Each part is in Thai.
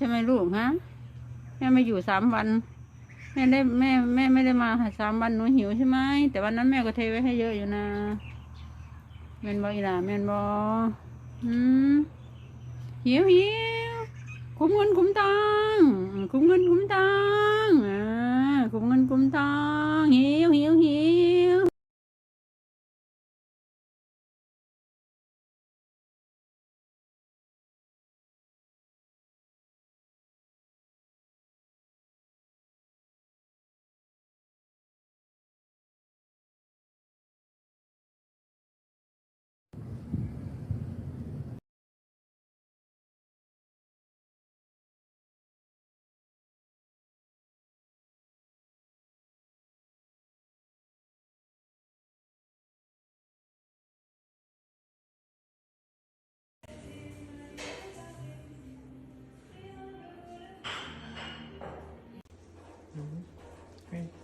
ใช่ไหมลูกฮะแม่ไม่อยู่สามวันแม่ได้แม่แม่ไม่ได้มาหาสามวันหนูหิวใช่ไหมแต่วันนั้นแม่ก็เทไว้ให้เยอะอยู่นะแม่นบออีหล่าแม่นบออืมหิวหิวคุ้มเงินคุ้มตังคุ้มเงินคุ้มตังอ่าคุ้มเงินคุ้มตัง Mm -hmm. Right.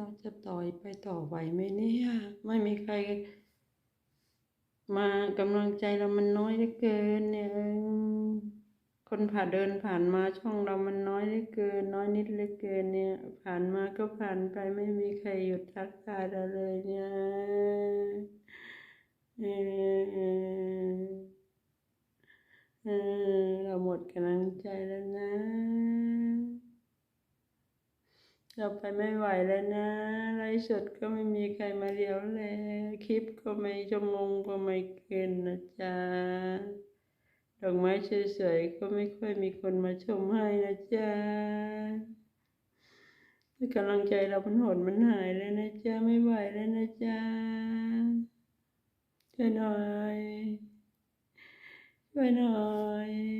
เราจะต่อยไปต่อไหวไหมเนี่ย ไม่มีใคร มากำลังใจเรามันน้อยเหลือเกินเนี่ยคนผ่านเดินผ่านมาช่องเรามันน้อยเหลือเกิน น้อยนิดเหลือเกินเนี่ย ผ่านมาก็ผ่านไปไม่มีใครหยุดทักทายเราเลยเนี่ยเออเออเราหมดกำลังใจแล้วนะ เราไปไม่ไหวแล้วนะ ไลฟ์สดก็ไม่มีใครมาเลี้ยวแลคลิปก็ไม่ชั่วโมงก็ไม่เกินนะจ๊ะ ดอกไม้สวยๆก็ไม่ค่อยมีคนมาชมให้นะจ๊ะกำลังใจเรามันหดมันหายแล้วนะจ๊ะ ไม่ไหวแล้วนะจ๊ะ ช่วยหน่อย ช่วยหน่อย